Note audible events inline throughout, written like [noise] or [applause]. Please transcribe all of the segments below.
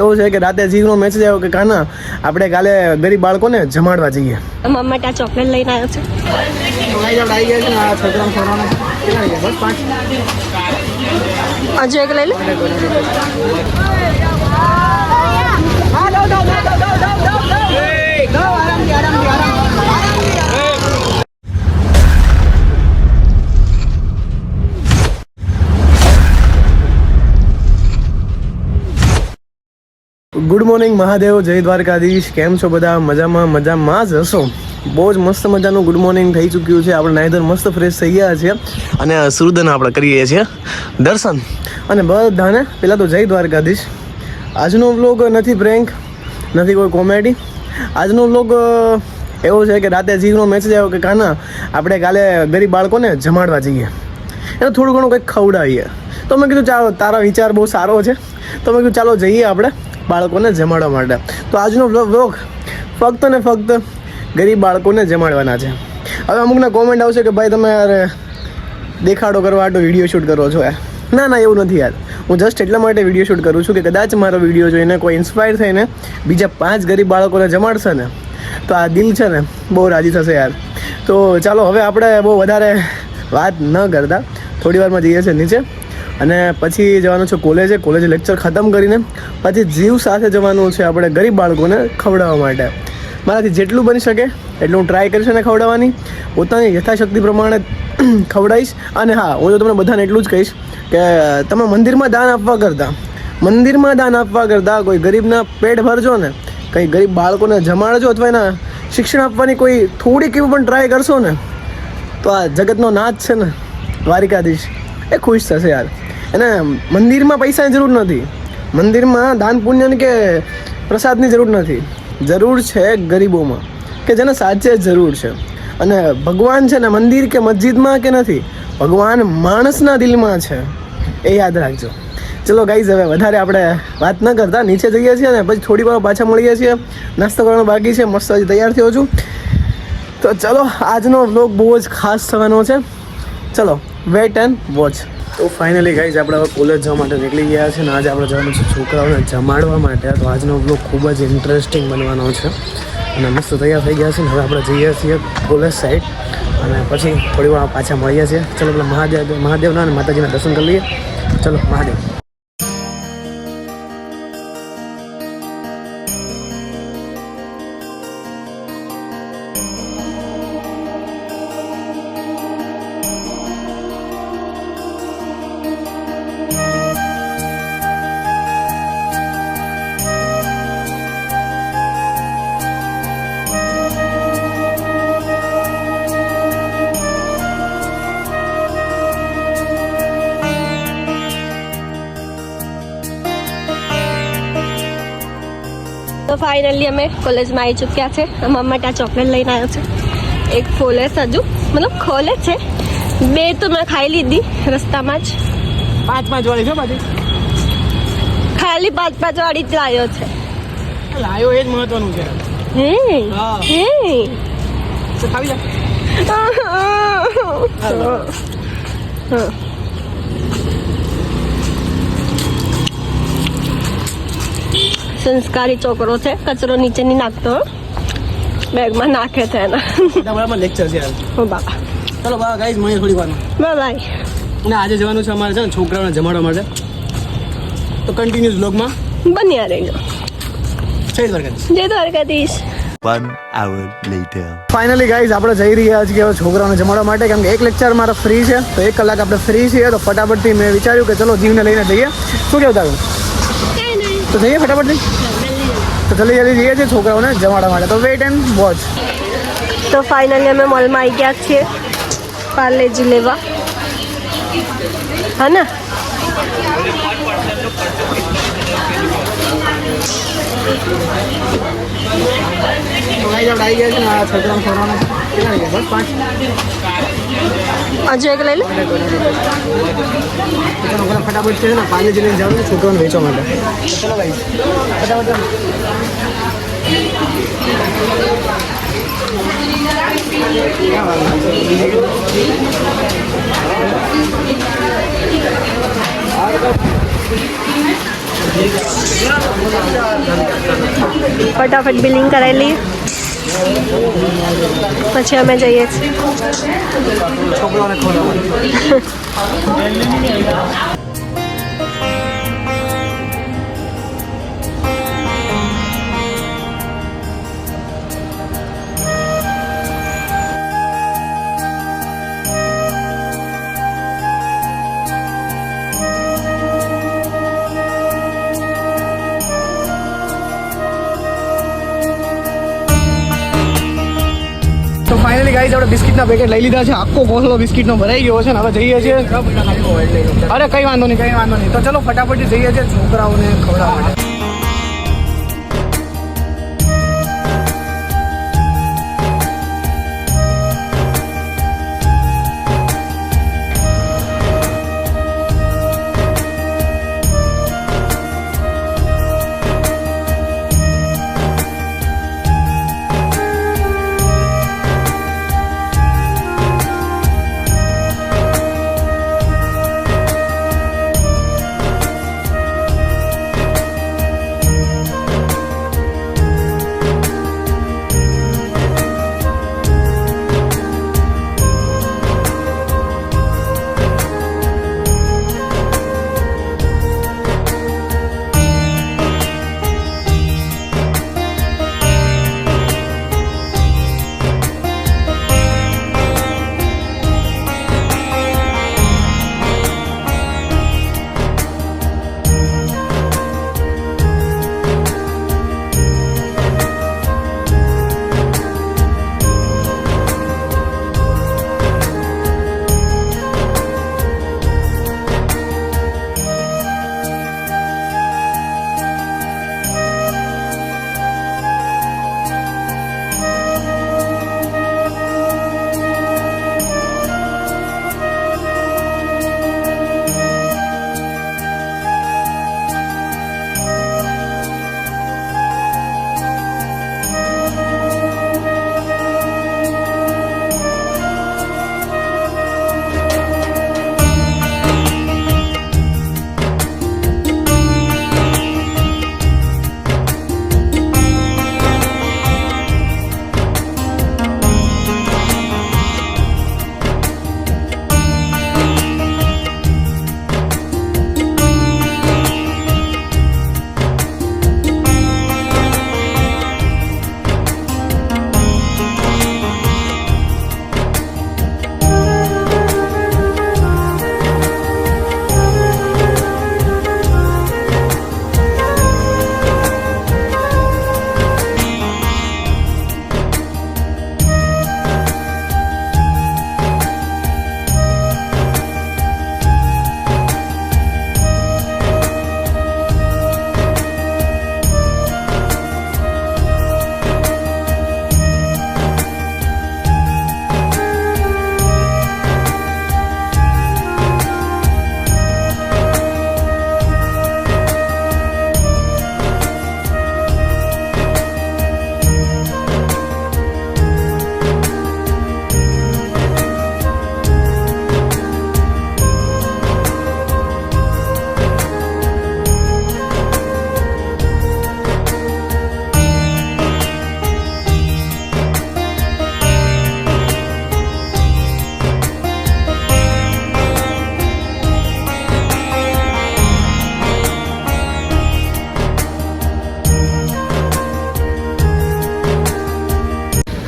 એવું છે કે રાતે જીવનો મેસેજ આવ્યો કે કાના આપણે કાલે ગરીબ બાળકોને જમાડવા જઈએ. મમ્મા માટે ચોકલેટ લઈને આવ્યો છે. હજુ એક લઈ લે? ગુડ મોર્નિંગ, મહાદેવ, જય દ્વારકાધીશ. કેમ છો બધા? મજામાં મજામાં જ હશો? બહુ જ મસ્ત મજાનું ગુડ મોર્નિંગ થઈ ચૂક્યું છે. આપણે નાઈધર મસ્ત ફ્રેશ થઈ ગયા છીએ અને સૂર્યદન આપણે કરીએ છીએ. દર્શન. અને બધાને પહેલાં તો જય દ્વારકાધીશ. આજનો વ્લોગ નથી પ્રેન્ક નથી કોઈ કોમેડી આજનો વ્લોગ એવો છે કે રાતે જીવનો મેસેજ આવ્યો કે, કાના, આપણે કાલે ગરીબ બાળકોને જમાડવા જઈએ. એને થોડું ઘણું કંઈક ખવડાવીએ. તો મેં કીધું, ચાલો, તારો વિચાર બહુ સારો છે. તો મેં કીધું, ચાલો, જઈએ આપણે. બાળકોને જમાડવા માટે. તો આજનો વ્લોગ ફક્ત ને ફક્ત ગરીબ બાળકોને જમાડવાના છે. હવે અમુકના કોમેન્ટ આવશે કે ભાઈ તમે યાર દેખાડો કરવા માટે વીડિયો શૂટ કરો છો યાર. ના ના, એવું નથી યાર. હું જસ્ટ એટલા માટે વીડિયો શૂટ કરું છું કે કદાચ મારો વીડિયો જોઈને કોઈ ઇન્સ્પાયર થઈને બીજા પાંચ ગરીબ બાળકોને જમાડશે ને, તો આ દિલ છે ને બહુ રાજી થશે યાર. તો ચાલો, હવે આપણે બહુ વધારે વાત ન કરતા. થોડી વારમાં જઈએ છીએ નીચે. અને પછી જવાનું છે કોલેજે. કોલેજ લેક્ચર ખતમ કરીને પછી જીવ સાથે જવાનું છે આપણે ગરીબ બાળકોને ખવડાવવા માટે. મારાથી જેટલું બની શકે એટલું હું ટ્રાય કરીશ એને ખવડાવવાની. પોતાની યથાશક્તિ પ્રમાણે [clears throat] ખવડાવીશ. અને હા, હું તો તમને બધાને એટલું જ કહીશ કે તમે મંદિરમાં દાન આપવા કરતાં, મંદિરમાં દાન આપવા કરતાં કોઈ ગરીબના પેટ ભરજો ને, કંઈ ગરીબ બાળકોને જમાડજો અથવા એના શિક્ષણ આપવાની કોઈ થોડીક એવું પણ ટ્રાય કરશો ને, તો આ જગતનો નાથ છે ને, દ્વારિકાધીશ. એ ખુશ થશે યાર. એને મંદિરમાં પૈસાની જરૂર નથી. મંદિરમાં દાન પુણ્યની કે પ્રસાદની જરૂર નથી. જરૂર છે ગરીબોમાં, કે જેને સાચે જરૂર છે. અને ભગવાન છે ને મંદિર કે મસ્જિદમાં કે નથી, ભગવાન માણસના દિલમાં છે. એ યાદ રાખજો. ચલો ગાઈઝ હવે વધારે આપણે વાત ન કરતા, નીચે જઈએ છીએ ને પછી થોડી વાર પાછા મળીએ છીએ. નાસ્તો કરવાનો બાકી છે, મસ્ત હજી તૈયાર થયો છું. તો ચલો, આજનો વ્લોગ બહુ જ ખાસ થવાનો છે. ચલો વેટ એન્ડ વોચ તો ફાઇનલી ગાઈઝ આપણે હવે કોલેજ જવા માટે નીકળી ગયા છે ને આજે આપણે જવાનું છે છોકરાઓને જમાડવા માટે. તો આજનો વ્લોગ ખૂબ જ ઇન્ટરેસ્ટિંગ બનવાનો છે. અને મસ્ત તૈયાર થઈ ગયા છે ને હવે આપણે જઈએ છીએ કોલેજ સાઈડ અને પછી થોડી વાર પાછા મળીએ છીએ. ચલો, પેલા મહાદેવ, મહાદેવના અને માતાજીના દર્શન કરી લઈએ. ચલો, મહાદેવ. ફાઇનલી અમે કોલેજમાં આવી ચૂક્યા છે. મમ્મા માટે આ ચોકલેટ લઈને આવ્યો છે. એક ફોલે છે હજુ મતલબ ખોલે છે. બે તો મેં ખાઈ લીધી રસ્તામાં જ. પાંચ પાંચ વાળી છે બાજુ ખાલી પાંચ પાંચ વાળી જ લાવ્યો છે. લાયો એ જ મહત્વનું છે. હે? હા. ખાવી જા હા. સંસ્કારી છોકરો છે કચરો નીચે નહીં નાખતો બેગમાં નાખે છે એના. બરાબર લેક્ચર છે ઓ બાબા ચલો બા ગાઈઝ મળીએ થોડી વારમાં. Bye bye. અને આજે જવાનું છે અમારે છે ને છોકરાઓને જમાડવા માટે. તો કન્ટિન્યુઅસ બ્લોગમાં બન્યા રહેજો. જય દ્વારકાધીશ. જય Dwarkadhish. One hour later. Finally guys આપણે જઈ રહ્યા છીએ હવે છોકરાઓને જમાડવા માટે કેમ કે એક લેક્ચર મારા ફ્રી છે તો એક કલાક આપણે ફ્રી છીએ તો ફટાફટથી મેં વિચાર્યું કે ચલો જીવને લઈને જઈએ. શું કેવું તારું? તો જઈએ ફટાફટથી તો જલ્દી જલ્દી જઈએ છીએ છોકરાઓને જમાડવા માટે. તો વેટ એન્ડ વોચ તો ફાઇનલી અમે મોલમાં આવી ગયા છીએ. પાર્લેજી લેવા. હા ને? આવી ગયા છે આ છોકરાઓને છોકરાઓને કેટલા ગયા? બસ પાંચ. હજુ એક લઈ લે. ફટાફટ છે ને પાલે જઈને જવાનું છે છોકરાઓને વેચવા માટે ચલો ભાઈ ફટાફટ બિલિંગ કરાવી લઈએ. પછી અમે જઈએ છીએ. [laughs] ગાઈઝ આપણે બિસ્કિટના પેકેટ લઈ લીધા છે. આખો કોસલો બિસ્કિટનો ભરાઈ ગયો છે ને હવે જઈએ છીએ. અરે કંઈ વાંધો નહીં કંઈ વાંધો નહીં. તો ચલો ફટાફટ જઈએ છીએ છોકરાઓને ખવડાવવા માટે.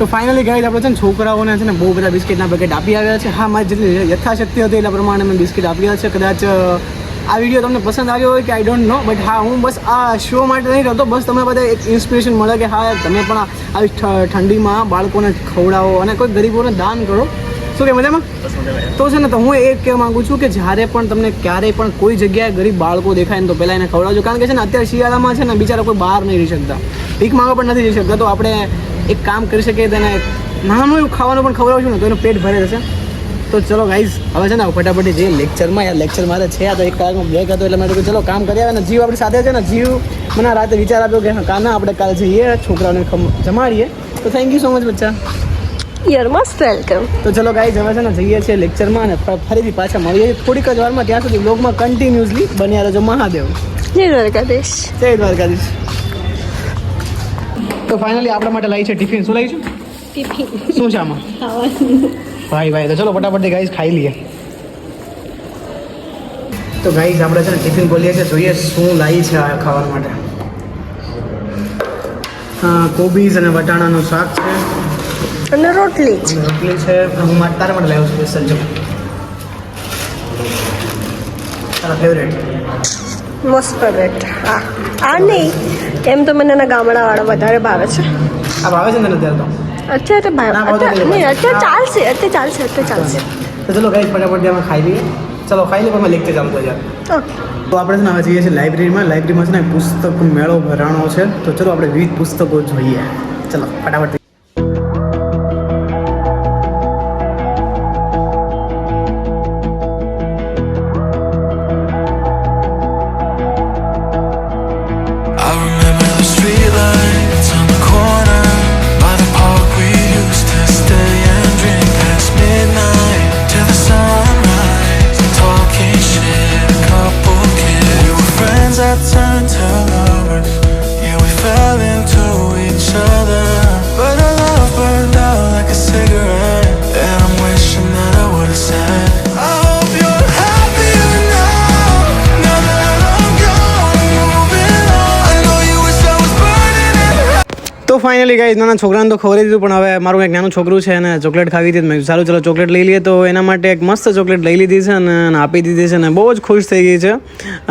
તો ફાઇનલી ગાઈઝ આપણે છે ને છોકરાઓને છે ને બહુ બધા બિસ્કિટના પેકેટ આપી આવ્યા છે. હા મારી જેટલી યથાશક્તિ હતી એટલા પ્રમાણે મેં બિસ્કિટ આપ્યા છે. કદાચ આ વીડિયો તમને પસંદ આવ્યો હોય કે આઈ ડોન્ટ નો બટ હા હું બસ આ શો માટે નહીં કરતો બસ તમને બધા એક ઇન્સ્પિરેશન મળે કે હા તમે પણ આવી ઠંડીમાં બાળકોને ખવડાવો અને કોઈ ગરીબોને દાન કરો. શું કે મજામાં? તો છે ને તો હું એ કહેવા માંગુ છું કે જ્યારે પણ તમને ક્યારેય પણ કોઈ જગ્યાએ ગરીબ બાળકો દેખાય ને તો પહેલાં એને ખવડાવજો. કારણ કે છે ને અત્યારે શિયાળામાં છે ને બિચારા કોઈ બહાર નહીં રહી શકતા. ભીખ માંગવા પણ નથી જઈ શકતા. તો આપણે એક કામ કરી શકે તેને નાનું એવું ખાવાનું પણ ખવડાવશું ને તો એનું પેટ ભરે જશે તો ચલો ગાઈઝ હવે છે ને ફટાફટ જે લેક્ચરમાં યાર લેક્ચર મારે છે આ તો એક કલાકનો બ્રેક હતો એટલે મેં કીધું ચલો કામ કરી આવે ને જીવ આપણી સાથે છે ને જીવ મને રાતે વિચાર આપ્યો કે કાના આપણે કાલે જઈએ છોકરાઓને જમાડીએ. તો થેન્ક યુ સો મચ બચ્ચા. યર મસ્ટ વેલકમ તો ચલો ગાઈઝ હવે છે ને જઈએ છીએ લેક્ચરમાં અને ફરીથી પાછા મળીએ. થોડીક જ વારમાં ત્યાં સુધી બ્લોગમાં કન્ટિન્યુઅસલી બન્યા રહેજો મહાદેવ. જય દ્વારકાધીશ. જય દ્વારકાધીશ. તો ફાઇનલી આપણા માટે લાવી છે ટિફિન. શું લાવી છે? ટિફિન. શું છે આમાં? ભાઈ ભાઈ તો ચલો ફટાફટ ગાઈસ ખાઈ લઈએ. તો ગાઈસ આપણે છે ને ટિફિન બોલીએ છીએ. જોઈએ શું લાવી છે આ ખાવા માટે. હા કોબીઝ અને વટાણાનું શાક છે. અને રોટલી છે રોટલી છે. હું મા- તારા માટે લાવ્યો છું સ્પેશિયલ જો. તારા ફેવરેટ મસ્ત ફેવરેટ હા. આ નહીં. એમ તો મને એના ગામડાવાળા વધારે ભાવે છે. આ ભાવે છે ને તને અત્યારે તો? ભાવે તો અત્યારે લઈ નહીં અત્યારે ચાલશે અત્યારે ચાલશે અત્યારે ચાલશે. તો ચલો ગાઈસ ફટાફટ અમે ખાઈ લઈએ. ચલો ખાઈ લઈએ પણ લેક્ચર ચાલુ થઈ જાય ઓકે તો આપણે છે ને હવે જઈએ છીએ લાઇબ્રેરીમાં લાઇબ્રેરીમાં છે ને પુસ્તક મેળો ભરાણો છે. તો ચલો આપણે વિવિધ પુસ્તકો જોઈએ. ચલો ફટાફટ Vielleicht am Kopf. Finally guys નાના છોકરાને તો ખવડાવી દીધું, પણ હવે મારું એક નાનું છોકરું છે અને ચોકલેટ ખાવી હતી મેં સારું, ચલો ચોકલેટ લઈ લઈએ. તો એના માટે એક મસ્ત ચોકલેટ લઈ લીધી છે અને આપી દીધી છે અને બહુ જ ખુશ થઈ ગઈ છે.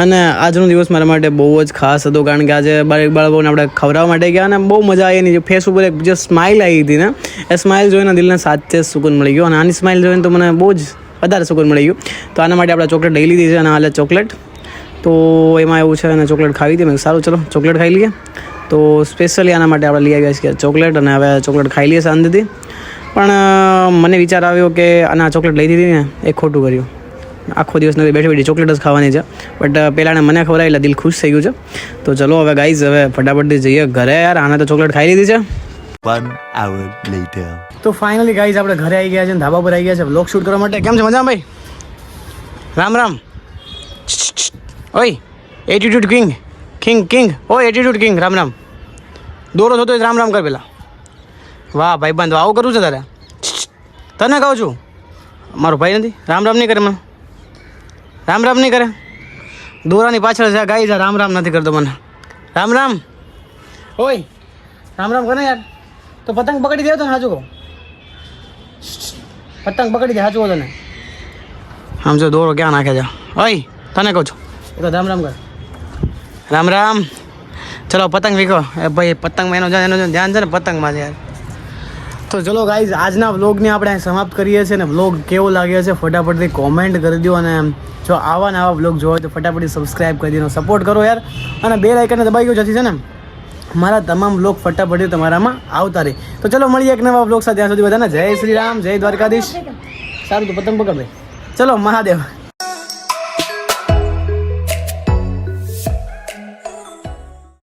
અને આજનો દિવસ મારા માટે બહુ જ ખાસ હતો, કારણ કે આજે બાળક બાળકોને આપણે ખવડાવવા માટે ગયા અને બહુ મજા આવી એની ફેસ ઉપર એક જે સ્માઇલ આવી હતી ને, એ સ્માઇલ જોઈને દિલને સાચે સુકૂન મળી ગયો. અને આની સ્માઇલ જોઈને તો મને બહુ જ વધારે સુકૂન મળી ગયું. તો આના માટે આપણે ચોકલેટ લઈ લીધી છે અને હાલે ચોકલેટ. તો એમાં એવું છે અને ચોકલેટ ખાવી હતી, મેં સારું, ચલો, ચોકલેટ ખાઈ લઈએ. તો સ્પેશિયલી આના માટે આપણે લઈ આવ્યા છીએ ચોકલેટ અને હવે ચોકલેટ ખાઈ લઈએ શાંતિથી પણ મને વિચાર આવ્યો કે આના ચોકલેટ લઈ દીધી ને એ ખોટું કર્યું. આખો દિવસ નથી બેઠી બેઠી ચોકલેટ જ ખાવાની છે. બટ પહેલાં મને ખબર એટલે દિલ ખુશ થઈ ગયું છે. તો ચલો હવે ગાઈઝ હવે ફટાફટથી જઈએ ઘરે યાર આને તો ચોકલેટ ખાઈ લીધી છે. One hour later. તો ફાઇનલી ગાઈઝ આપણે ઘરે આવી ગયા છે અને ધાબા પર આવી ગયા છે. વ્લોગ શૂટ કરવા માટે. કેમ છે? મજા ભાઈ? રામ રામ. ઓય એટીટ્યુડ કિંગ કિંગ કિંગ ઓય એટીટ્યુડ કિંગ રામ રામ. દોરો થતો રામ રામ કર પેલા. વાહ, ભાઈ બંધ. આવું કરવું છે તારે? તને કહું છું. મારો ભાઈ નથી. રામ રામ નહીં કરે મને. રામ રામ નહીં કરે. દોરાની પાછળ છે ગાઈ છે. રામ રામ નથી કરતો મને. રામ રામ. ઓય, રામ રામ કરે યાર. તો પતંગ પકડી દેવો તો ને સાચું કહું પતંગ પકડી દે સાચું તને. આમ જો દોરો ક્યાં નાખે છે. ઓય, તને કહું છું. તો રામ રામ કર. રામ રામ. ચલો, પતંગ વીખો એ ભાઈ પતંગમાં એનો એનો ધ્યાન છે ને પતંગમાં યાર તો ચલો ગાઈઝ આજના વ્લોગને આપણે સમાપ્ત કરીએ છીએ ને વ્લોગ કેવો લાગ્યો છે ફટાફટથી કોમેન્ટ કરી દો અને જો આવા ને આવા વ્લોગ જોવો હોય તો ફટાફટથી સબસ્ક્રાઈબ કરી દો સપોર્ટ કરો યાર. અને બે લાઇકને દબાઈ ગયો જતી છે ને, મારા તમામ વ્લોગ ફટાફટથી તમારામાં આવતા રહે. તો ચલો, મળીએ એક નવા વ્લોગ સાથે. ત્યાં સુધી બધાને જય શ્રી રામ, જય દ્વારકાધીશ. સારું, તો પતંગ પકડ ભાઈ. ચલો, મહાદેવ.